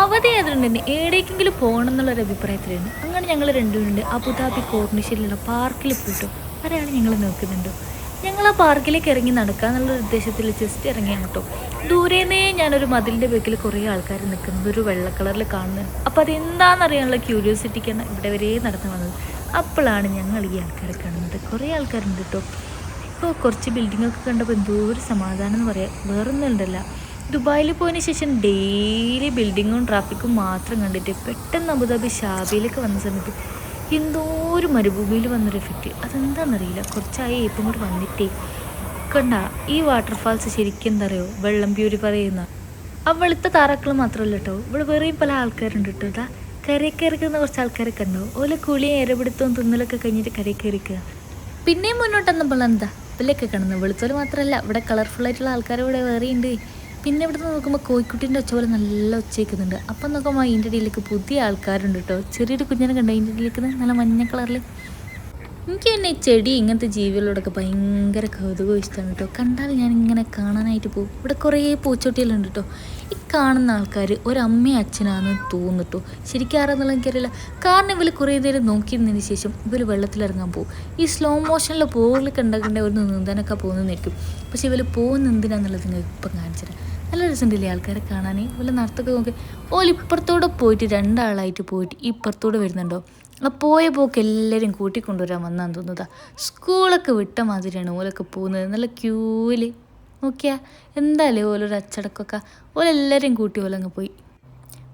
അവധി ആയതുകൊണ്ട് തന്നെ എവിടേക്കെങ്കിലും പോകണം എന്നുള്ളൊരു അഭിപ്രായത്തിലായിരുന്നു. അങ്ങനെ ഞങ്ങൾ രണ്ടുപേരുണ്ട്. അബുദാബി കോർണിഷിലുള്ള പാർക്കിൽ പോയിട്ടു ഒരാൾ ഞങ്ങൾ നോക്കുന്നുണ്ട്. ഞങ്ങൾ ആ പാർക്കിലേക്ക് ഇറങ്ങി നടക്കാന്നുള്ള ഉദ്ദേശത്തിൽ ജസ്റ്റ് ഇറങ്ങിയാണ് കേട്ടോ. ദൂരേന്നേ ഞാനൊരു മതിലിന്റെ ബേക്കിൽ കുറേ ആൾക്കാർ നിൽക്കുന്നത് ഒരു വെള്ള കളറിൽ കാണുന്നത്. അപ്പോൾ അതെന്താണെന്നറിയാനുള്ള ക്യൂരിയോസിറ്റിക്കാണ് ഇവിടെ വരെ നടന്നു വന്നത്. അപ്പോഴാണ് ഞങ്ങൾ ഈ ആൾക്കാരെ കാണുന്നത്. കുറേ ആൾക്കാരുണ്ട് കേട്ടോ. ഇപ്പോൾ കുറച്ച് ബിൽഡിങ്ങൊക്കെ കണ്ടപ്പോൾ എന്തോ ഒരു സമാധാനം എന്ന് പറയാം. വേറൊന്നും ഉണ്ടല്ല. ദുബായിൽ പോയതിന് ശേഷം ഡെയിലി ബിൽഡിങ്ങും ട്രാഫിക്കും മാത്രം കണ്ടിട്ട് പെട്ടെന്ന് അബുദാബി ഷാബിയിലേക്ക് വന്ന സമയത്ത് എന്തോ ഒരു മരുഭൂമിയിൽ വന്നൊരു എഫക്റ്റ് അതെന്താണെന്നറിയില്ല കുറച്ചായി ഇപ്പം കൂടി വന്നിട്ടേ. കണ്ട ഈ വാട്ടർഫാൾസ് ശരിക്കും എന്താ അറിയോ? വെള്ളം പ്യൂരിഫൈ ചെയ്യുന്ന. ആ വെളുത്ത താറാക്കൾ മാത്രമല്ല കേട്ടോ ഇവിടെ വേറെയും പല ആൾക്കാരുണ്ട് കേട്ടോ ഇതാ കരയിൽ കയറിക്കുന്ന കുറച്ച് ആൾക്കാരൊക്കെ കണ്ടോ. ഓല കുളിയും ഇരപിടുത്തവും തിന്നലൊക്കെ കഴിഞ്ഞിട്ട് കരയിൽ കയറിക്കുക പിന്നെയും മുന്നോട്ട് വന്നപ്പോൾ എന്താ? ഇവലൊക്കെ കാണുന്നത് വെളുത്തോൽ മാത്രമല്ല. ഇവിടെ കളർഫുൾ ആയിട്ടുള്ള ആൾക്കാർ ഇവിടെ വേറെയുണ്ട്. പിന്നെ ഇവിടുന്ന് നോക്കുമ്പോൾ കോഴിക്കുട്ടീന്റെ ഒച്ച പോലെ നല്ല ഒച്ച അപ്പം നോക്കുമ്പോൾ അതിന്റെ ഇടയിലേക്ക് പുതിയ ആൾക്കാരുണ്ട് കേട്ടോ ചെറിയൊരു കുഞ്ഞിനെ കണ്ടോ അതിന്റെ ഇടയിലേക്ക്? നല്ല മഞ്ഞ കളറിൽ എനിക്ക് പിന്നെ ഈ ചെടി ഇങ്ങനത്തെ ജീവികളോടൊക്കെ ഭയങ്കര കൗതുകം ഇഷ്ടമാണ് കേട്ടോ കണ്ടാൽ ഞാൻ ഇങ്ങനെ കാണാനായിട്ട് പോകും. ഇവിടെ കുറേ പൂച്ചോട്ടികളുണ്ട് കേട്ടോ ഈ കാണുന്ന ആൾക്കാർ ഒരമ്മയും അച്ഛനാണെന്ന് തോന്നിട്ടോ ശരിക്കും ആരാന്നുള്ള എനിക്കറിയില്ല. കാരണം ഇവർ കുറേ നേരം നോക്കിയിരുന്നതിന് ശേഷം ഇവർ വെള്ളത്തിലിറങ്ങാൻ പോകും. ഈ സ്ലോ മോഷനിൽ പോകൽ ഉണ്ടാക്കേണ്ട ഒരു നീന്താനൊക്കെ പോകുന്നു നിൽക്കും. പക്ഷേ ഇവർ പോകുന്ന എന്തിനാന്നുള്ളത് നിങ്ങൾക്ക് ഇപ്പം കാണിച്ചത് നല്ല രസമുണ്ടല്ലേ ആൾക്കാരെ കാണാൻ? വല്ല നടത്തൊക്കെ നോക്കി. ഓൽ ഇപ്പുറത്തോടെ പോയിട്ട് രണ്ടാളായിട്ട് പോയിട്ട് ഇപ്പുറത്തോടെ വരുന്നുണ്ടോ? ആ പോയ പോക്ക് എല്ലാവരും കൂട്ടിക്കൊണ്ടുവരാൻ വന്നാന്ന് തോന്നുന്നതാ സ്കൂളൊക്കെ വിട്ട മാതിരിയാണ് ഓലൊക്കെ പോകുന്നത്. നല്ല ക്യൂവിൽ നോക്കിയാ? എന്തായാലേ ഓലൊരു അച്ചടക്കമൊക്കെ ഓലെല്ലാവരും കൂട്ടി ഓലങ്ങ് പോയി.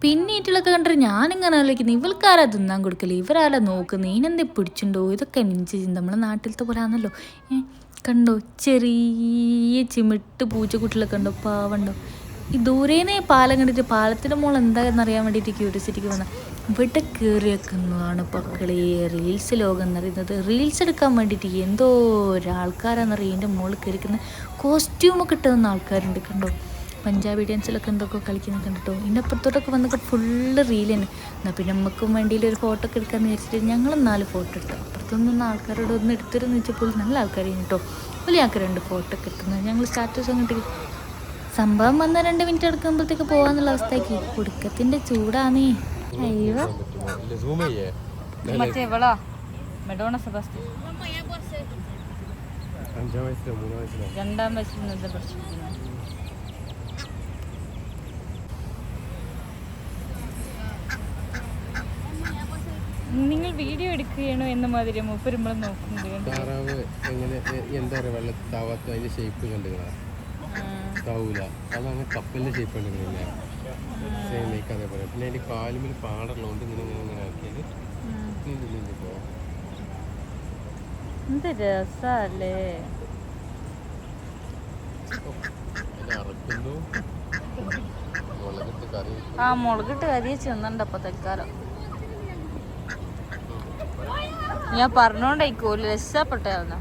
പിന്നെ ഈറ്റിലൊക്കെ കണ്ടിട്ട് ഞാനിങ്ങനെ ആലോചിക്കുന്നത് ഇവൾക്കാരാ തിന്നാൻ കൊടുക്കൽ? ഇവരാരാ നോക്കുന്നത് ഇനെന്തേ പിടിച്ചിട്ടുണ്ടോ? ഇതൊക്കെ നെഞ്ച് നമ്മളെ നാട്ടിലത്തെ പോലെ ആണല്ലോ കണ്ടോ? ചെറിയ ചിമിട്ട് പൂച്ചക്കുട്ടിലൊക്കെ ഉണ്ടോ പാവണ്ടോ? ഈ ദൂരേനെ പാലം കണ്ടിട്ട് പാലത്തിന്റെ മോൾ എന്താണെന്ന് അറിയാൻ വേണ്ടിയിട്ട് ക്യൂരിയോസിറ്റിക്ക് വന്ന. ഇവിടെ കയറിയേക്കുന്നതാണ് പക്കളെ റീൽസ് ലോകം എന്നറിയുന്നത്. റീൽസ് എടുക്കാൻ വേണ്ടിയിട്ട് എന്തോ ഒരാൾക്കാരാണെന്നറിയാം എന്റെ മോളിൽ കയറിക്കുന്ന കോസ്റ്റ്യൂമൊക്കെ ഇട്ടുന്ന ആൾക്കാരുണ്ട് കണ്ടോ? പഞ്ചാബി ഡാൻസിലൊക്കെ എന്തൊക്കെ കളിക്കുന്നത് കണ്ടിട്ടോ? ഇതിന്റെ അപ്പുറത്തോട്ടൊക്കെ വന്നൊക്കെ ഫുള്ള് റീൽ തന്നെ. എന്നാൽ പിന്നെ നമുക്കും വേണ്ടിയിട്ട് ഒരു ഫോട്ടോ ഒക്കെ എടുക്കാമെന്ന് വിചാരിച്ചിട്ട് ഞങ്ങൾ നാല് ഫോട്ടോ എടുത്തു. അപ്പുറത്തൊന്നും ആൾക്കാരോട് ഒന്ന് എടുത്തിരുന്ന് വെച്ചപ്പോൾ നല്ല ആൾക്കാർ കേട്ടോ. വലിയ ആൾക്കാർ രണ്ട് ഫോട്ടോ ഒക്കെ എടുക്കുന്നത്. ഞങ്ങൾ സ്റ്റാറ്റസ് അങ്ങോട്ട് സംഭവം വന്ന രണ്ട് മിനിറ്റ് എടുക്കുമ്പോഴത്തേക്ക് പോകാന്നുള്ള അവസ്ഥയ്ക്ക്. കുടുക്കത്തിന്റെ ചൂടാണേ അയ്യോ. മറ്റേ ഇവളോ? മെഡോണ സെബാസ്റ്റ്യൻ. രണ്ടാം വയസ്സിൽ പഠിച്ചിരിക്കുന്നത് നിങ്ങൾ വീഡിയോ എടുക്കുകയാണോ എന്ന മാതിരി മൂപ്പര് നമ്മൾ നോക്കുന്നത് കണ്ടോ? താറാവ് എങ്ങനെ എന്താ പറയുക വെള്ളത്തിൽ താവാത്ത അതിന്റെ ഷേപ്പ് കണ്ടുകളാ താവൂല. അതാണ് കപ്പലിന്റെ ഷേപ്പ് കണ്ടുകളില്ല സെയിം ലൈക്ക് അതേപോലെ പിന്നെ അതിന്റെ കാലുമിൽ പാടുള്ളതുകൊണ്ട് ഇങ്ങനെ ഇങ്ങനെ ഇങ്ങനെ ആക്കിയത്. എന്ത് രസല്ലേ? ആ മുളകിട്ട് കരിയ ചെന്നുണ്ട് അപ്പൊ തൽക്കാലം. ഞാൻ പറഞ്ഞോണ്ടായിക്കോ രസപ്പെട്ടായിരുന്നു